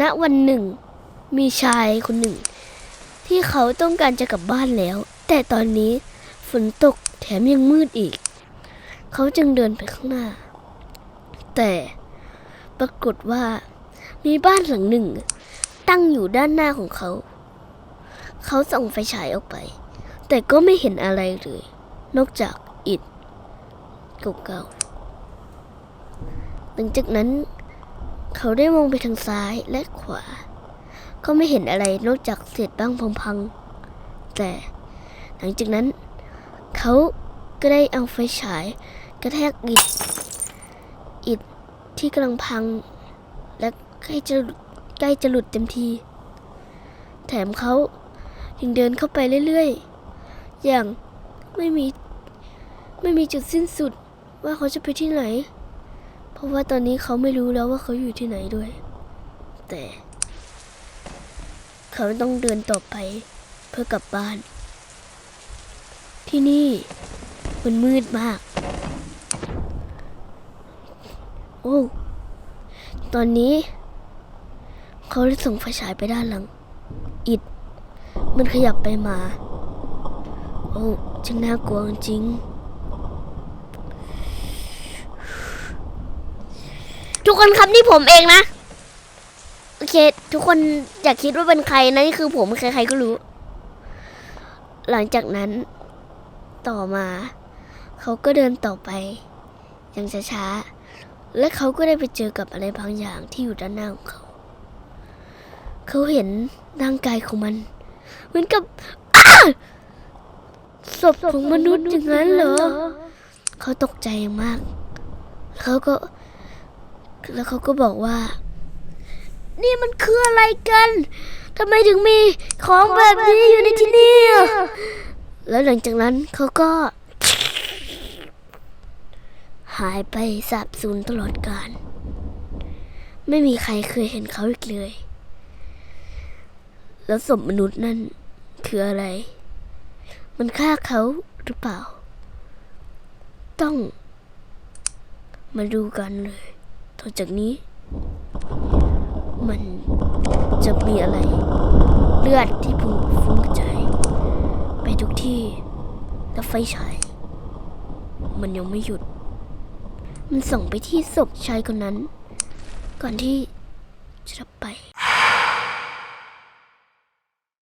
ณวันหนึ่ง มีชายคนหนึ่ง ที่เขาต้องการจะกลับบ้านแล้ว แต่ตอนนี้ฝนตกแถมยังมืดอีก เขาจึงเดินไปข้างหน้า แต่ปรากฏว่ามีบ้านหลังหนึ่ง ตั้งอยู่ด้านหน้าของเขา เขาส่องไฟฉายออกไป แต่ก็ไม่เห็นอะไรเลย นอกจากอิฐเก่าๆหลังจากนั้น เขาได้มองไปทางซ้ายและขวา ก็ไม่เห็นอะไรนอกจากเศษบ้างพังๆ แต่หลังจากนั้น เขาก็ได้เอาไฟฉาย กระแทกอิฐอิฐที่กำลังพัง และใกล้จะใกล้จะหลุดเต็มที แถมเขายังเดินเข้าไปเรื่อยๆ อย่างไม่มีไม่มีจุดสิ้นสุดว่าเขาจะไปที่ไหน เพราะว่าตอนนี้เขาไม่รู้แล้วว่าเขาอยู่ที่ไหนด้วย แต่ เขาต้องเดินต่อไปเพื่อกลับบ้าน ที่นี่มันมืดมาก โอ้ ตอนนี้ เขาได้ส่งไฟฉายไปด้านหลัง อิด มันขยับไปมา โอ้ช่างน่ากลัวจริง ทุกคนครับนี่ผมเองนะ โอเค ทุกคนอยากคิดว่าเป็นใครนะนี่คือผมใครๆก็รู้ หลังจากนั้น ต่อมา เขาก็เดินต่อไปอย่างช้าๆและเขาก็ได้ไปเจอกับอะไรบางอย่างที่อยู่ด้านหน้าของเขา เขาเห็นร่างกายของมัน เหมือนกับศพของมนุษย์อย่างนั้นเหรอ เขาตกใจอย่างมาก เขาก็ แล้วเขาก็บอกว่า นี่มันคืออะไรกันทำไมถึงมีของแบบนี้อยู่ในที่นี่แล้วหลังจากนั้นเขาก็ หายไปสาบสูญตลอดกาลไม่มีใครเคยเห็นเขาอีกเลย แล้วศพมนุษย์นั่นคืออะไร มันฆ่าเขาหรือเปล่า ต้องมาดูกันเลย ลังจากนี้ มันจะมีอะไร เลือดที่พุ่งฟุ้งกระจายไปทุกที่แล้วไฟฉาย มันยังไม่หยุด มันส่งไปที่ศพชายคนนั้น ก่อนที่จะดับไป